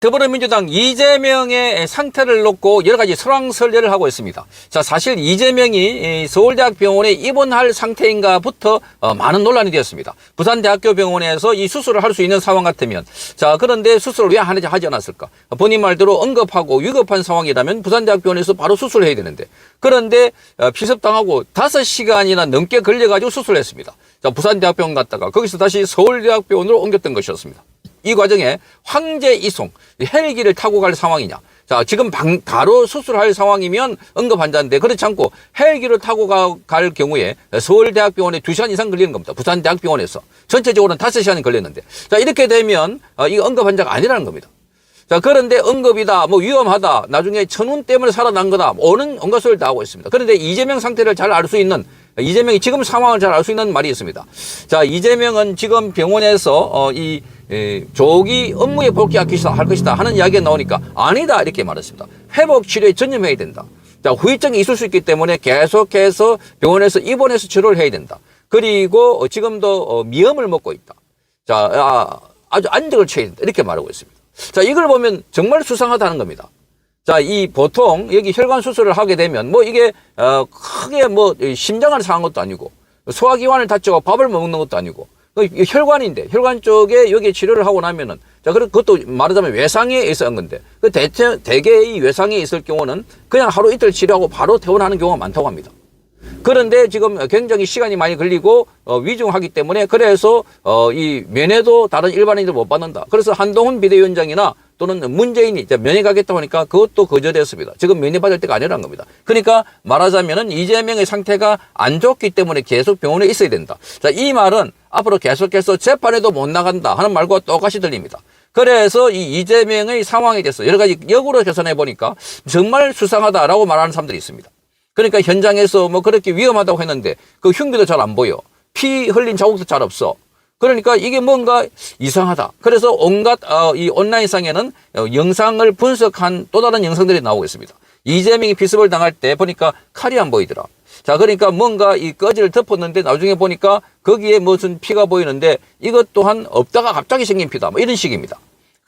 더불어민주당 이재명의 상태를 놓고 여러 가지 설왕설래를 하고 있습니다. 자, 사실 이재명이 이 서울대학병원에 입원할 상태인가부터 어, 많은 논란이 되었습니다. 부산대학교 병원에서 이 수술을 할 수 있는 상황 같으면 자, 그런데 수술을 왜 하지 하지 않았을까? 본인 말대로 응급하고 위급한 상황이라면 부산대학병원에서 바로 수술을 해야 되는데 그런데 어, 피습당하고 다섯 시간이나 넘게 걸려가지고 수술을 했습니다. 자, 부산대학병원 갔다가 거기서 다시 서울대학병원으로 옮겼던 것이었습니다. 이 과정에 황제 이송 헬기를 타고 갈 상황이냐. 자, 지금 방, 바로 수술할 상황이면 응급 환자인데 그렇지 않고 헬기를 타고 가, 갈 경우에 서울대학병원에 2시간 이상 걸리는 겁니다. 부산대학병원에서. 전체적으로는 5시간이 걸렸는데. 자, 이렇게 되면 어, 이거 응급 환자가 아니라는 겁니다. 자, 그런데 응급이다, 뭐 위험하다, 나중에 천운 때문에 살아난 거다, 뭐 오는 온갖 소리를 다 하고 있습니다. 그런데 이재명 상태를 잘 알 수 있는, 이재명이 지금 상황을 잘 알 수 있는 말이 있습니다. 자, 이재명은 지금 병원에서, 어, 이, 에, 조기 업무에 복귀할 것이다, 할 것이다 하는 이야기가 나오니까 아니다, 이렇게 말했습니다. 회복 치료에 전념해야 된다. 자, 후유증이 있을 수 있기 때문에 계속해서 병원에서 입원해서 치료를 해야 된다. 그리고 어, 지금도 어, 미염을 먹고 있다. 자, 아, 아주 안정을 취해야 된다. 이렇게 말하고 있습니다. 자, 이걸 보면 정말 수상하다는 겁니다. 자, 이 보통 여기 혈관 수술을 하게 되면 뭐 이게 어 크게 뭐 심장을 상한 것도 아니고 소화기관을 다치고 밥을 못 먹는 것도 아니고 그 혈관인데 혈관 쪽에 여기 치료를 하고 나면은 자 그리고 그것도 말하자면 외상에 있었던 건데 그 대체 대개 이 외상에 있을 경우는 그냥 하루 이틀 치료하고 바로 퇴원하는 경우가 많다고 합니다. 그런데 지금 굉장히 시간이 많이 걸리고 어, 위중하기 때문에 그래서 어, 이 면회도 다른 일반인들 못 받는다. 그래서 한동훈 비대위원장이나 또는 문재인이 이제 면회 가겠다고 하니까 그것도 거절했습니다. 지금 면회 받을 때가 아니라는 겁니다. 그러니까 말하자면은 이재명의 상태가 안 좋기 때문에 계속 병원에 있어야 된다. 자, 이 말은 앞으로 계속해서 재판에도 못 나간다 하는 말과 똑같이 들립니다. 그래서 이 이재명의 상황에 대해서 여러 가지 역으로 계산해 보니까 정말 수상하다라고 말하는 사람들이 있습니다. 그러니까 현장에서 뭐 그렇게 위험하다고 했는데 그 흉기도 잘 안 보여. 피 흘린 자국도 잘 없어. 그러니까 이게 뭔가 이상하다. 그래서 온갖 어, 이 온라인상에는 어, 영상을 분석한 또 다른 영상들이 나오고 있습니다. 이재명이 피습을 당할 때 보니까 칼이 안 보이더라. 자, 그러니까 뭔가 이 꺼지를 덮었는데 나중에 보니까 거기에 무슨 피가 보이는데 이것 또한 없다가 갑자기 생긴 피다. 뭐 이런 식입니다.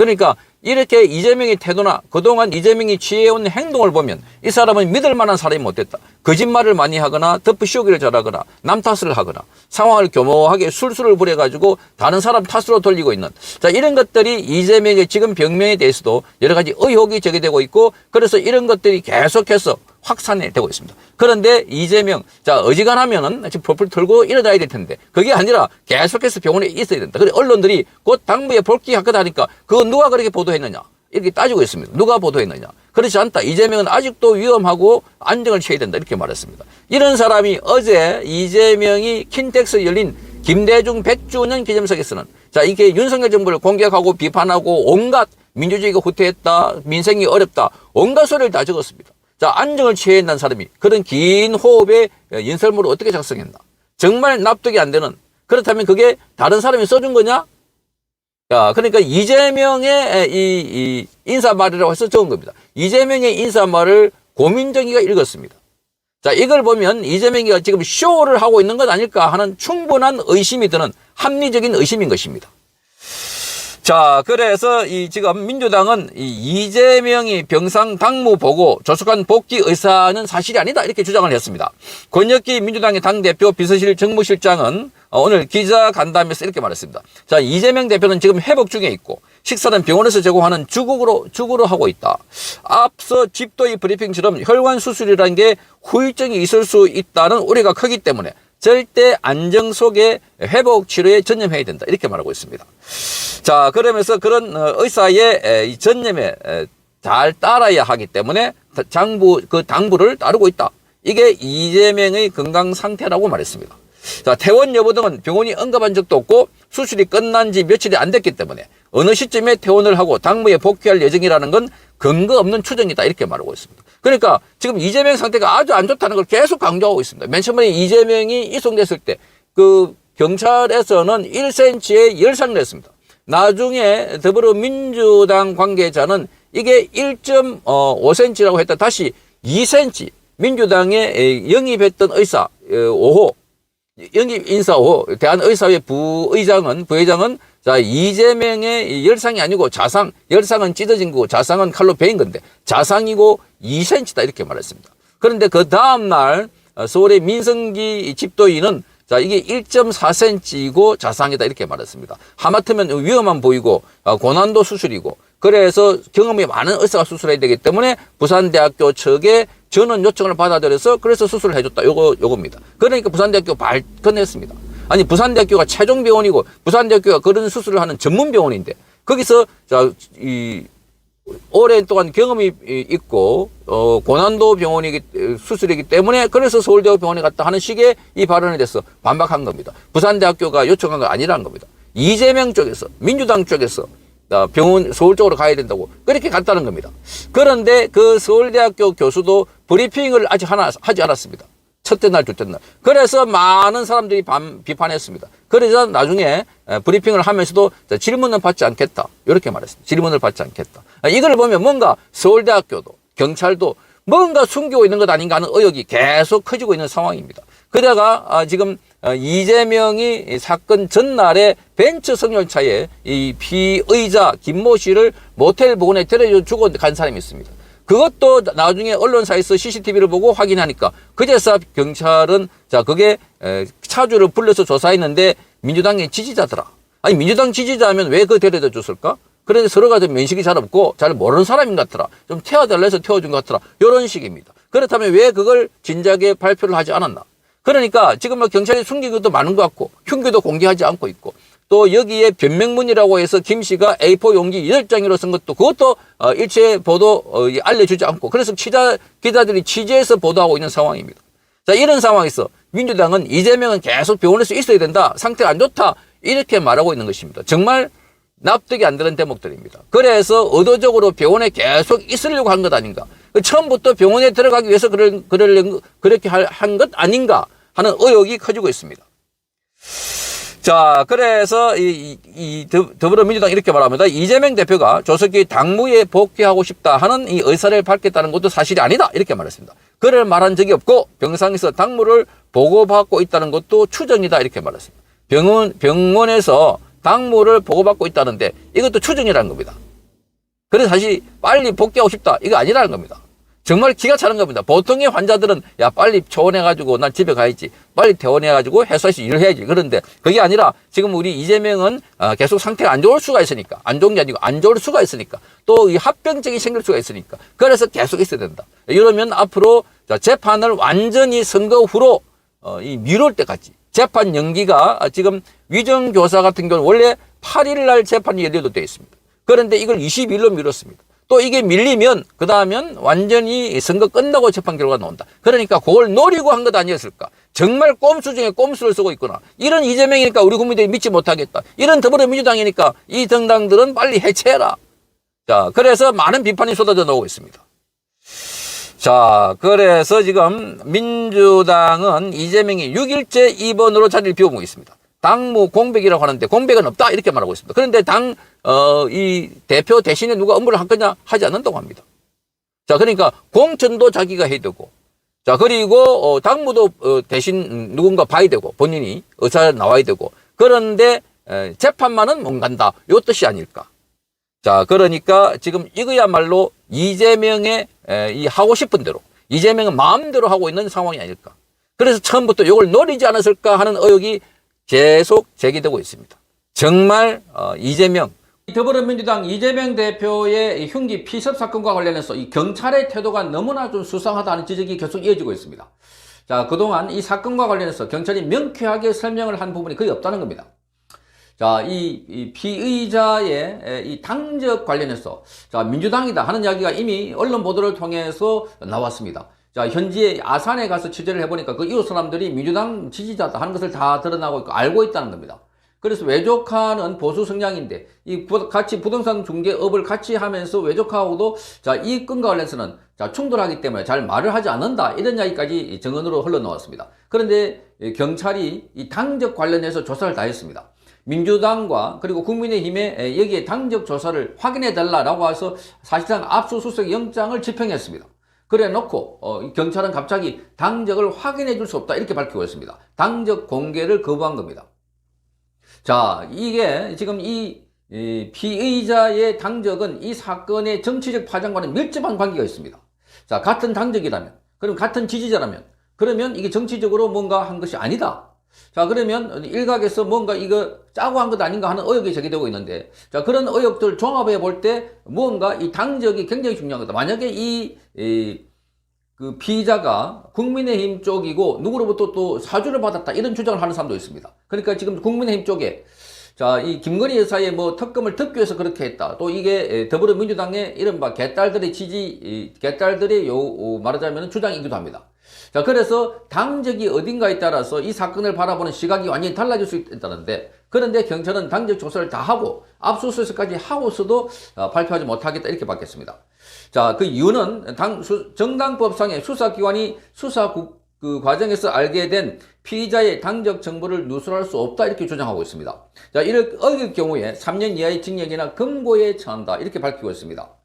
그러니까 이렇게 이재명의 태도나 그동안 이재명이 취해온 행동을 보면 이 사람은 믿을 만한 사람이 못 됐다. 거짓말을 많이 하거나 덮어 씌우기를 잘하거나 남 탓을 하거나 상황을 교묘하게 술술을 부려가지고 다른 사람 탓으로 돌리고 있는 자 이런 것들이 이재명의 지금 병명에 대해서도 여러 가지 의혹이 제기되고 있고 그래서 이런 것들이 계속해서 확산이 되고 있습니다. 그런데 이재명, 자, 어지간하면은 지금 풀풀 털고 일어나야 될 텐데, 그게 아니라 계속해서 병원에 있어야 된다. 그래, 언론들이 곧 당부에 볼기 하거다 하니까, 그거 누가 그렇게 보도했느냐? 이렇게 따지고 있습니다. 누가 보도했느냐? 그렇지 않다. 이재명은 아직도 위험하고 안정을 취해야 된다. 이렇게 말했습니다. 이런 사람이 어제 이재명이 킨텍스 열린 김대중 100주년 기념석에서는 자, 이게 윤석열 정부를 공격하고 비판하고 온갖 민주주의가 후퇴했다. 민생이 어렵다. 온갖 소리를 다 적었습니다. 자, 안정을 취해야 한다는 사람이 그런 긴 호흡의 연설문을 어떻게 작성했나? 정말 납득이 안 되는. 그렇다면 그게 다른 사람이 써준 거냐? 야, 그러니까 이재명의 이, 이 인사말이라고 해서 적은 겁니다. 이재명의 인사말을 고민정이가 읽었습니다. 자, 이걸 보면 이재명이가 지금 쇼를 하고 있는 것 아닐까 하는 충분한 의심이 드는 합리적인 의심인 것입니다. 자, 그래서 이 지금 민주당은 이 이재명이 병상 당무 보고 조속한 복귀 의사는 사실이 아니다 이렇게 주장을 했습니다. 권혁기 민주당의 당대표 비서실 정무실장은 어, 오늘 기자 간담회에서 이렇게 말했습니다. 자, 이재명 대표는 지금 회복 중에 있고 식사는 병원에서 제공하는 주국으로 주구로 하고 있다. 앞서 집도의 브리핑처럼 혈관 수술이라는 게 후유증이 있을 수 있다는 우려가 크기 때문에 절대 안정 속에 회복 치료에 전념해야 된다. 이렇게 말하고 있습니다. 자, 그러면서 그런 어, 의사의 전념에 에, 잘 따라야 하기 때문에 장부 그 당부를 따르고 있다. 이게 이재명의 건강 상태라고 말했습니다. 자, 퇴원 여부 등은 병원이 언급한 적도 없고 수술이 끝난 지 며칠이 안 됐기 때문에 어느 시점에 퇴원을 하고 당무에 복귀할 예정이라는 건 근거 없는 추정이다. 이렇게 말하고 있습니다. 그러니까 지금 이재명 상태가 아주 안 좋다는 걸 계속 강조하고 있습니다. 맨 처음에 이재명이 이송됐을 때 그 경찰에서는 1cm에 열상을 했습니다. 나중에 더불어민주당 관계자는 이게 1.5cm라고 했다. 다시 2cm 민주당에 영입했던 의사 5호 영입 인사 5호 대한의사회 부의장은 부회장은 자, 이재명의 이 열상이 아니고 자상, 열상은 찢어진 거고 자상은 칼로 베인 건데 자상이고 2cm다 이렇게 말했습니다. 그런데 그 다음날 어, 서울의 민성기 집도인은 자, 이게 1.4cm이고 자상이다 이렇게 말했습니다. 하마터면 위험한 보이고 어, 고난도 수술이고 그래서 경험이 많은 의사가 수술해야 되기 때문에 부산대학교 측에 전원 요청을 받아들여서 그래서 수술을 해줬다. 요거, 요겁니다. 그러니까 부산대학교 발끈했습니다. 아니, 부산대학교가 최종 병원이고 부산대학교가 그런 수술을 하는 전문 병원인데 거기서 자, 이, 오랜 동안 경험이 있고 어, 고난도 병원이기 수술이기 때문에 그래서 서울대학 병원에 갔다 하는 식의 이 발언에 대해서 반박한 겁니다. 부산대학교가 요청한 거 아니라는 겁니다. 이재명 쪽에서 민주당 쪽에서 어, 병원 서울 쪽으로 가야 된다고 그렇게 갔다는 겁니다. 그런데 그 서울대학교 교수도 브리핑을 아직 하나 하지 않았습니다. 첫째 날, 둘째 날. 그래서 많은 사람들이 반, 비판했습니다. 그래서 나중에 에, 브리핑을 하면서도 자, 질문은 받지 않겠다. 이렇게 말했습니다. 질문을 받지 않겠다. 아, 이걸 보면 뭔가 서울대학교도 경찰도 뭔가 숨기고 있는 것 아닌가 하는 의혹이 계속 커지고 있는 상황입니다. 그다가 아, 지금 어, 이재명이 이 사건 전날에 벤츠 승용차에 이 피의자 김모 씨를 모텔 부근에 데려다 주고 간 사람이 있습니다. 그것도 나중에 언론사에서 CCTV를 보고 확인하니까 그제서 경찰은 자 그게 에, 차주를 불러서 조사했는데 민주당의 지지자더라. 아니 민주당 지지자면 왜 그 데려다 줬을까? 그런데 서로가 좀 면식이 잘 없고 잘 모르는 사람인 것 같더라. 좀 태워달라 해서 태워준 것 같더라. 이런 식입니다. 그렇다면 왜 그걸 진작에 발표를 하지 않았나? 그러니까 지금 뭐 경찰이 숨긴 것도 많은 것 같고 흉기도 공개하지 않고 있고 또 여기에 변명문이라고 해서 김 씨가 A4 용지 8장으로 쓴 것도 그것도 어, 일체 보도 어, 이 알려주지 않고 그래서 기자, 기자들이 취재해서 보도하고 있는 상황입니다. 자 이런 상황에서 민주당은 이재명은 계속 병원에서 있어야 된다. 상태가 안 좋다. 이렇게 말하고 있는 것입니다. 정말 납득이 안 되는 대목들입니다. 그래서 의도적으로 병원에 계속 있으려고 한 것 아닌가. 그 처음부터 병원에 들어가기 위해서 그럴, 그럴, 그렇게 한 것 아닌가 하는 의혹이 커지고 있습니다. 자, 그래서 이, 이, 더불어민주당 이렇게 말합니다. 이재명 대표가 조석기 당무에 복귀하고 싶다 하는 이 의사를 밝혔다는 것도 사실이 아니다. 이렇게 말했습니다. 그를 말한 적이 없고 병상에서 당무를 보고받고 있다는 것도 추정이다. 이렇게 말했습니다. 병원, 병원에서 당무를 보고받고 있다는데 이것도 추정이라는 겁니다. 그래서 사실 빨리 복귀하고 싶다. 이거 아니라는 겁니다. 정말 기가 차는 겁니다. 보통의 환자들은 야 빨리 퇴원해가지고 난 집에 가야지. 빨리 퇴원해가지고 회사에서 일을 해야지. 그런데 그게 아니라 지금 우리 이재명은 어, 계속 상태가 안 좋을 수가 있으니까 안 좋은 게 아니고 안 좋을 수가 있으니까 또 이 합병증이 생길 수가 있으니까 그래서 계속 있어야 된다. 이러면 앞으로 자, 재판을 완전히 선거 후로 어, 이 미룰 때까지 재판 연기가 지금 위정교사 같은 경우는 원래 8일 날 재판이 열리도 되어 있습니다. 그런데 이걸 20일로 미뤘습니다. 또 이게 밀리면 그 다음엔 완전히 선거 끝나고 재판 결과가 나온다. 그러니까 그걸 노리고 한 것 아니었을까? 정말 꼼수 중에 꼼수를 쓰고 있구나. 이런 이재명이니까 우리 국민들이 믿지 못하겠다. 이런 더불어민주당이니까 이 정당들은 빨리 해체해라. 자, 그래서 많은 비판이 쏟아져 나오고 있습니다. 자, 그래서 지금 민주당은 이재명이 6일째 2번으로 자리를 비워보고 있습니다. 당무 공백이라고 하는데 공백은 없다 이렇게 말하고 있습니다. 그런데 당, 어, 이 대표 대신에 누가 업무를 할 거냐 하지 않는다고 합니다. 자, 그러니까 공천도 자기가 해야 되고, 자, 그리고 어, 당무도 어, 대신 누군가 봐야 되고, 본인이 의사 나와야 되고, 그런데 에, 재판만은 못 간다. 요 뜻이 아닐까. 자, 그러니까 지금 이거야말로 이재명의 에, 이 하고 싶은 대로, 이재명은 마음대로 하고 있는 상황이 아닐까. 그래서 처음부터 이걸 노리지 않았을까 하는 의혹이 계속 제기되고 있습니다. 정말 어, 이재명 더불어민주당 이재명 대표의 이 흉기 피습 사건과 관련해서 이 경찰의 태도가 너무나 좀 수상하다는 지적이 계속 이어지고 있습니다. 자, 그동안 이 사건과 관련해서 경찰이 명쾌하게 설명을 한 부분이 거의 없다는 겁니다. 자, 이, 이 피의자의 에, 이 당적 관련해서 자, 민주당이다 하는 이야기가 이미 언론 보도를 통해서 나왔습니다. 자, 현지에 아산에 가서 취재를 해보니까 그 이웃 사람들이 민주당 지지자다 하는 것을 다 드러나고 있고 알고 있다는 겁니다. 그래서 외조카는 보수 성향인데 이 부- 같이 부동산 중개업을 같이 하면서 외조카하고도 자, 이 건과 관련해서는 자, 충돌하기 때문에 잘 말을 하지 않는다. 이런 이야기까지 정언으로 흘러나왔습니다. 그런데 이 경찰이 이 당적 관련해서 조사를 다 했습니다. 민주당과 그리고 국민의힘에 에, 여기에 당적 조사를 확인해 달라라고 해서 사실상 압수수색 영장을 집행했습니다. 그래 놓고 어, 이 경찰은 갑자기 당적을 확인해 줄 수 없다 이렇게 밝히고 있습니다. 당적 공개를 거부한 겁니다. 자, 이게 지금 이, 이 피의자의 당적은 이 사건의 정치적 파장과는 밀접한 관계가 있습니다. 자, 같은 당적이라면, 그럼 같은 지지자라면, 그러면 이게 정치적으로 뭔가 한 것이 아니다. 자, 그러면 일각에서 뭔가 이거 짜고 한 것 아닌가 하는 의혹이 제기되고 있는데, 자, 그런 의혹들 종합해 볼때 뭔가 이 당적이 굉장히 중요한 거다. 만약에 이, 이, 그 피의자가 국민의힘 쪽이고 누구로부터 또 사주를 받았다 이런 주장을 하는 사람도 있습니다. 그러니까 지금 국민의힘 쪽에 자, 이 김건희 여사의 뭐 특검을 듣기 위해서 그렇게 했다. 또 이게 더불어민주당의 이른바 개딸들의 지지, 개딸들의 요, 말하자면 주장이기도 합니다. 자, 그래서 당적이 어딘가에 따라서 이 사건을 바라보는 시각이 완전히 달라질 수 있다는데, 그런데 경찰은 당적 조사를 다 하고, 압수수색까지 하고서도 어, 발표하지 못하겠다, 이렇게 받겠습니다. 자, 그 이유는 당, 수, 정당법상의 수사기관이 수사 국, 그 과정에서 알게 된 피의자의 당적 정보를 누설할 수 없다 이렇게 주장하고 있습니다. 자, 이럴 어길 경우에 3년 이하의 징역이나 금고에 처한다 이렇게 밝히고 있습니다.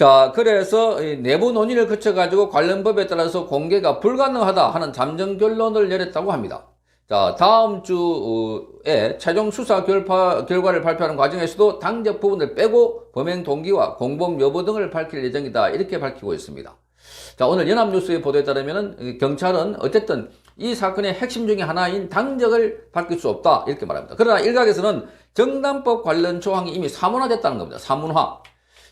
자, 그래서 내부 논의를 거쳐가지고 관련 법에 따라서 공개가 불가능하다 하는 잠정 결론을 내렸다고 합니다. 자, 다음 주에 최종 수사 결파, 결과를 발표하는 과정에서도 당적 부분을 빼고 범행 동기와 공범 여부 등을 밝힐 예정이다. 이렇게 밝히고 있습니다. 자, 오늘 연합뉴스의 보도에 따르면 경찰은 어쨌든 이 사건의 핵심 중의 하나인 당적을 밝힐 수 없다. 이렇게 말합니다. 그러나 일각에서는 정당법 관련 조항이 이미 사문화됐다는 겁니다. 사문화.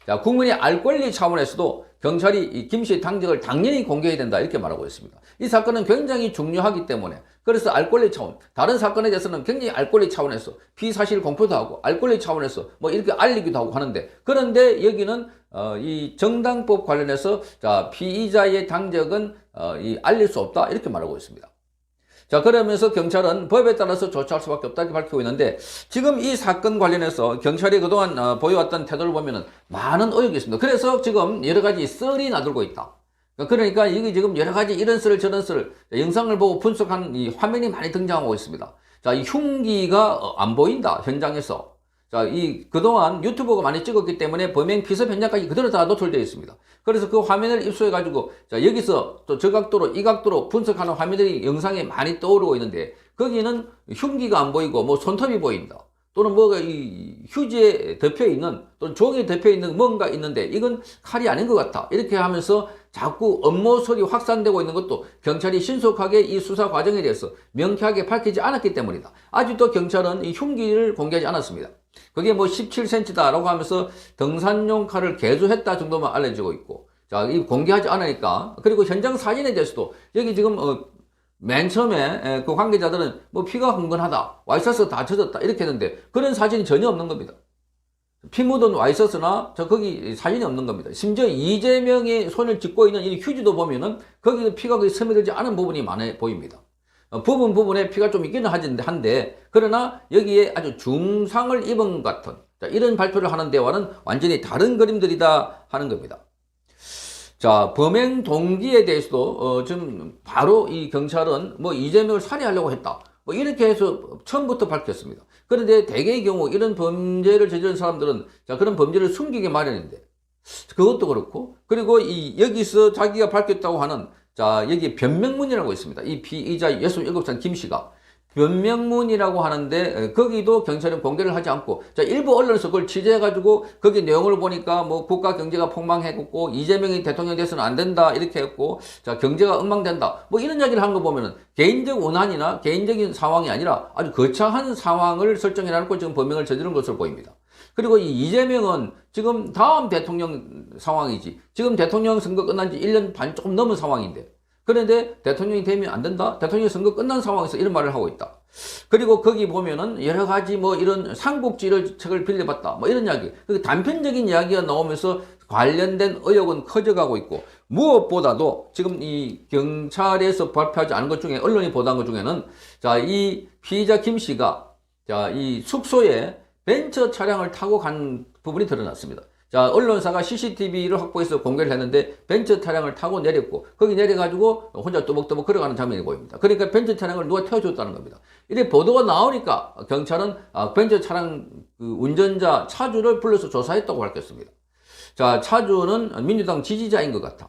자, 국민의 알 권리 차원에서도 경찰이 김 씨의 당적을 당연히 공개해야 된다 이렇게 말하고 있습니다. 이 사건은 굉장히 중요하기 때문에 그래서 알 권리 차원 다른 사건에 대해서는 굉장히 알 권리 차원에서 비사실 공표도 하고 알 권리 차원에서 뭐 이렇게 알리기도 하고 하는데 그런데 여기는 어, 이 정당법 관련해서 자 피의자의 당적은 어, 이 알릴 수 없다 이렇게 말하고 있습니다. 자, 그러면서 경찰은 법에 따라서 조치할 수밖에 없다 이렇게 밝히고 있는데 지금 이 사건 관련해서 경찰이 그동안 어, 보여왔던 태도를 보면은 많은 의혹이 있습니다. 그래서 지금 여러 가지 썰이 나들고 있다. 그러니까 이게 지금 여러 가지 이런 썰 저런 썰 영상을 보고 분석하는 이 화면이 많이 등장하고 있습니다. 자, 이 흉기가 어, 안 보인다 현장에서. 자, 이, 그동안 유튜브가 많이 찍었기 때문에 범행 피습 현장까지 그대로 다 노출되어 있습니다. 그래서 그 화면을 입수해 가지고, 자, 여기서 또 저 각도로, 이 각도로 분석하는 화면들이 영상에 많이 떠오르고 있는데, 거기는 흉기가 안 보이고, 뭐 손톱이 보인다. 또는 뭐가 이 휴지에 덮여 있는, 또는 종이에 덮여 있는 뭔가 있는데, 이건 칼이 아닌 것 같다. 이렇게 하면서 자꾸 업무설이 확산되고 있는 것도 경찰이 신속하게 이 수사 과정에 대해서 명쾌하게 밝히지 않았기 때문이다. 아직도 경찰은 이 흉기를 공개하지 않았습니다. 그게 뭐 17cm다라고 하면서 등산용 칼을 개조했다 정도만 알려지고 있고, 자, 이 공개하지 않으니까, 그리고 현장 사진에 대해서도, 여기 지금, 어, 맨 처음에 그 관계자들은 뭐 피가 흥건하다, 와이셔츠 다 젖었다, 이렇게 했는데, 그런 사진이 전혀 없는 겁니다. 피 묻은 와이셔츠나 저 거기 사진이 없는 겁니다. 심지어 이재명이 손을 짚고 있는 이 휴지도 보면은 거기는 피가 거의 스며들지 않은 부분이 많아 보입니다. 어, 부분 부분에 피가 좀 있기는 한데 그러나 여기에 아주 중상을 입은 것 같은 자, 이런 발표를 하는 데와는 완전히 다른 그림들이다 하는 겁니다. 자 범행 동기에 대해서도 어, 좀 바로 이 경찰은 뭐 이재명을 살해하려고 했다. 뭐 이렇게 해서 처음부터 밝혔습니다. 그런데 대개의 경우 이런 범죄를 저지른 사람들은 자 그런 범죄를 숨기기 마련인데 그것도 그렇고 그리고 이 여기서 자기가 밝혔다고 하는 자, 여기 변명문이라고 있습니다. 이 피의자 67살 김 씨가 변명문이라고 하는데 거기도 경찰은 공개를 하지 않고 자 일부 언론에서 그걸 취재해가지고 거기 내용을 보니까 뭐 국가 경제가 폭망했고 이재명이 대통령 돼서는 안 된다 이렇게 했고 자 경제가 엉망된다 뭐 이런 이야기를 한거 보면은 개인적 원한이나 개인적인 상황이 아니라 아주 거창한 상황을 설정해 놨고 지금 범행을 저지른 것으로 보입니다. 그리고 이 이재명은 지금 다음 대통령 상황이지. 지금 대통령 선거 끝난 지 1년 반 조금 넘은 상황인데. 그런데 대통령이 되면 안 된다? 대통령 선거 끝난 상황에서 이런 말을 하고 있다. 그리고 거기 보면은 여러 가지 뭐 이런 삼국지를 책을 빌려봤다. 뭐 이런 이야기. 그 단편적인 이야기가 나오면서 관련된 의혹은 커져가고 있고 무엇보다도 지금 이 경찰에서 발표하지 않은 것 중에 언론이 보도한 것 중에는 자, 이 피의자 김 씨가 자, 이 숙소에 벤처 차량을 타고 간 부분이 드러났습니다. 자, 언론사가 CCTV를 확보해서 공개를 했는데 벤처 차량을 타고 내렸고 거기 내려가지고 혼자 또벅또벅 걸어가는 장면이 보입니다. 그러니까 벤처 차량을 누가 태워줬다는 겁니다. 이래 보도가 나오니까 경찰은 아, 벤처 차량 그 운전자 차주를 불러서 조사했다고 밝혔습니다. 자, 차주는 민주당 지지자인 것 같아.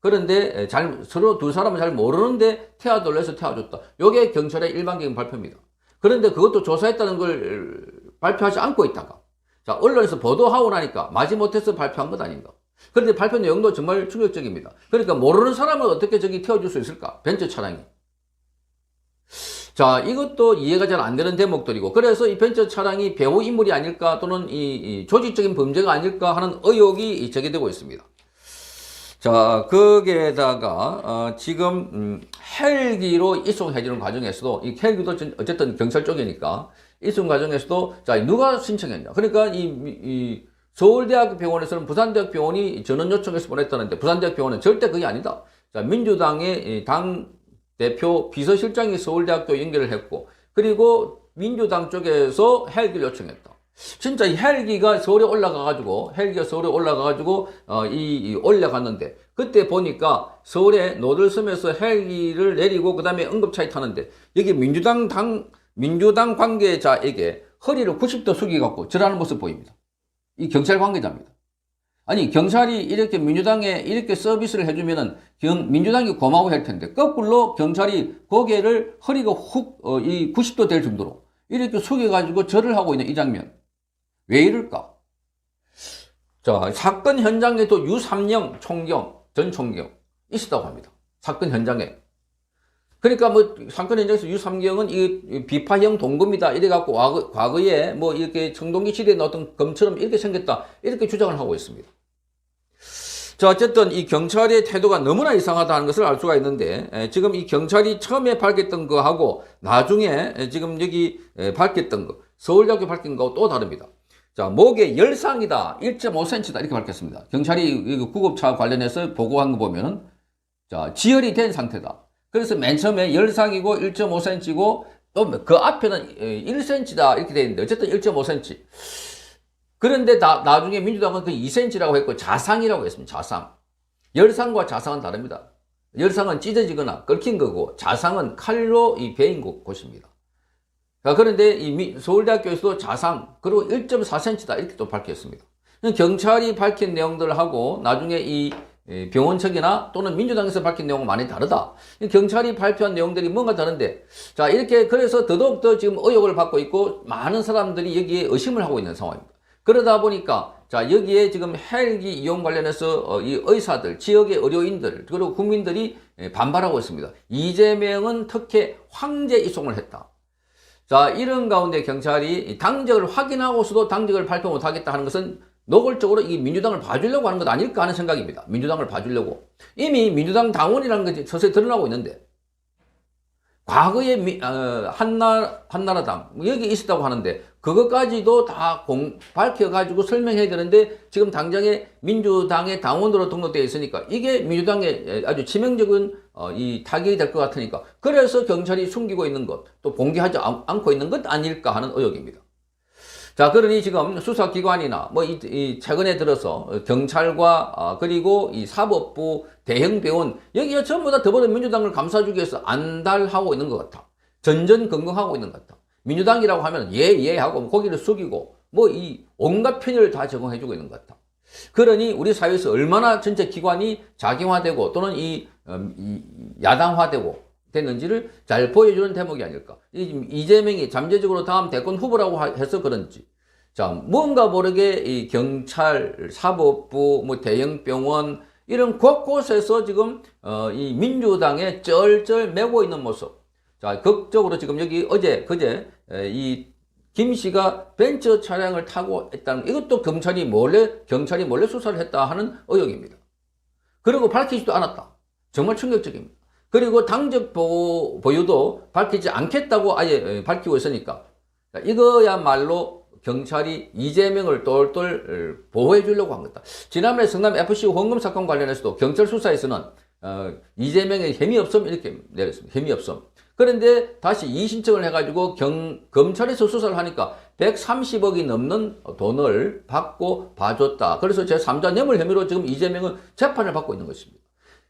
그런데 잘 서로 두 사람은 잘 모르는데 태워 돌려서 태워줬다. 이게 경찰의 일반적인 발표입니다. 그런데 그것도 조사했다는 걸 발표하지 않고 있다가 자 언론에서 보도하고 나니까 마지못해서 발표한 것 아닌가. 그런데 발표 내용도 정말 충격적입니다. 그러니까 모르는 사람을 어떻게 저기 태워줄 수 있을까? 벤처 차량이. 자, 이것도 이해가 잘 안 되는 대목들이고, 그래서 이 벤처 차량이 배후 인물이 아닐까 또는 이, 이 조직적인 범죄가 아닐까 하는 의혹이 제기되고 있습니다. 자, 거기에다가, 어, 지금, 음, 헬기로 이송해주는 과정에서도, 이 헬기도 전- 어쨌든 경찰 쪽이니까, 이송 과정에서도, 자, 누가 신청했냐. 그러니까 이, 이, 서울대학교 병원에서는 부산대학 병원이 전원 요청해서 보냈다는데, 부산대학 병원은 절대 그게 아니다. 자, 민주당의 이당 대표 비서실장이 서울대학교 연결을 했고, 그리고 민주당 쪽에서 헬기를 요청했다. 진짜 이 헬기가 서울에 올라가가지고, 헬기가 서울에 올라가가지고, 어, 이, 이 올라갔는데, 그때 보니까 서울에 노들섬에서 헬기를 내리고, 그 다음에 응급차에 타는데, 여기 민주당 당, 민주당 관계자에게 허리를 90도 숙여갖고 절하는 모습 보입니다. 이 경찰 관계자입니다. 아니, 경찰이 이렇게 민주당에 이렇게 서비스를 해주면은, 경, 민주당이 고마워 할 텐데, 거꾸로 경찰이 고개를 허리가 훅, 어, 이 90도 될 정도로 이렇게 숙여가지고 절을 하고 있는 이 장면. 왜 이럴까? 자, 사건 현장에도 유삼영 총경, 전 총경 있었다고 합니다. 사건 현장에. 그러니까 뭐 사건 현장에서 유삼경은 이 비파형 동검이다 이래갖고 과거, 과거에 뭐 이렇게 청동기 시대에 나왔던 검처럼 이렇게 생겼다 이렇게 주장을 하고 있습니다. 자 어쨌든 이 경찰의 태도가 너무나 이상하다는 것을 알 수가 있는데 에, 지금 이 경찰이 처음에 밝혔던 거하고 나중에 에, 지금 여기 에, 밝혔던 거 서울대학교 밝힌 거하고 또 다릅니다. 자 목에 열상이다 1.5cm다 이렇게 밝혔습니다. 경찰이 구급차 관련해서 보고한 거 보면은 자 지혈이 된 상태다. 그래서 맨 처음에 열상이고 1.5cm고 또 그 앞에는 1cm다 이렇게 돼 있는데 어쨌든 1.5cm. 그런데 나, 나중에 민주당은 그 2cm라고 했고 자상이라고 했습니다. 자상. 열상과 자상은 다릅니다. 열상은 찢어지거나 끓긴 거고 자상은 칼로 이 베인 곳- 곳입니다. 자, 그런데 이 미- 서울대학교에서도 자상 그리고 1.4cm다 이렇게 또 밝혔습니다. 경찰이 밝힌 내용들하고 나중에 이 에, 병원 측이나 또는 민주당에서 밝힌 내용은 많이 다르다. 이 경찰이 발표한 내용들이 뭔가 다른데, 자, 이렇게 그래서 더더욱더 지금 의혹을 받고 있고, 많은 사람들이 여기에 의심을 하고 있는 상황입니다. 그러다 보니까, 자, 여기에 지금 헬기 이용 관련해서 어, 이 의사들, 지역의 의료인들, 그리고 국민들이 에, 반발하고 있습니다. 이재명은 특혜 황제 이송을 했다. 자, 이런 가운데 경찰이 이 당적을 확인하고서도 당적을 발표 못하겠다 하는 것은 노골적으로 이 민주당을 봐주려고 하는 것 아닐까 하는 생각입니다. 민주당을 봐주려고. 이미 민주당 당원이라는 것이 서서히 드러나고 있는데, 과거에 미, 어, 한나, 한나라당, 여기 있었다고 하는데, 그것까지도 다 공, 밝혀가지고 설명해야 되는데, 지금 당장에 민주당의 당원으로 등록되어 있으니까, 이게 민주당의 아주 치명적인 어, 이 타격이 될 것 같으니까, 그래서 경찰이 숨기고 있는 것, 또 공개하지 않- 않고 있는 것 아닐까 하는 의혹입니다. 자, 그러니 지금 수사기관이나 뭐 이, 이 최근에 들어서 경찰과 아, 그리고 이 사법부 대형 병원 여기가 전부 다 더불어민주당을 감싸주기 위해서 안달하고 있는 것 같아. 전전긍긍하고 있는 것 같아. 민주당이라고 하면 예, 예 하고 고개를 숙이고 뭐 이 온갖 편의를 다 제공해주고 있는 것 같아. 그러니 우리 사회에서 얼마나 전체 기관이 작용화되고 또는 이, 음, 이 야당화되고 됐는지를 잘 보여주는 대목이 아닐까. 이- 이재명이 잠재적으로 다음 대권 후보라고 하- 해서 그런지. 자, 뭔가 모르게 이 경찰, 사법부, 뭐 대형병원, 이런 곳곳에서 지금, 어, 이 민주당에 쩔쩔 매고 있는 모습. 자, 극적으로 지금 여기 어제, 그제, 에, 이 김 씨가 벤처 차량을 타고 했다는, 이것도 검찰이 몰래, 경찰이 몰래 수사를 했다 하는 의혹입니다. 그리고 밝히지도 않았다. 정말 충격적입니다. 그리고 당적 보, 보유도 밝히지 않겠다고 아예 에, 밝히고 있으니까 자, 이거야말로 경찰이 이재명을 똘똘 어, 보호해 주려고 한 거다. 지난번에 성남 FC 헌금 사건 관련해서도 경찰 수사에서는 어, 이재명의 혐의 없음 이렇게 내렸습니다. 혐의 없음. 그런데 다시 이의신청을 해가지고 경, 검찰에서 수사를 하니까 130억이 넘는 돈을 받고 봐줬다. 그래서 제3자 뇌물 혐의로 지금 이재명은 재판을 받고 있는 것입니다.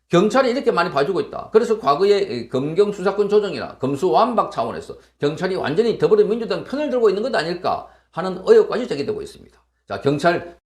경찰이 이렇게 많이 봐주고 있다. 그래서 과거에 이 검경 수사권 조정이나 검수 완박 차원에서 경찰이 완전히 더불어민주당 편을 들고 있는 것 아닐까 하는 의혹까지 제기되고 있습니다. 자, 경찰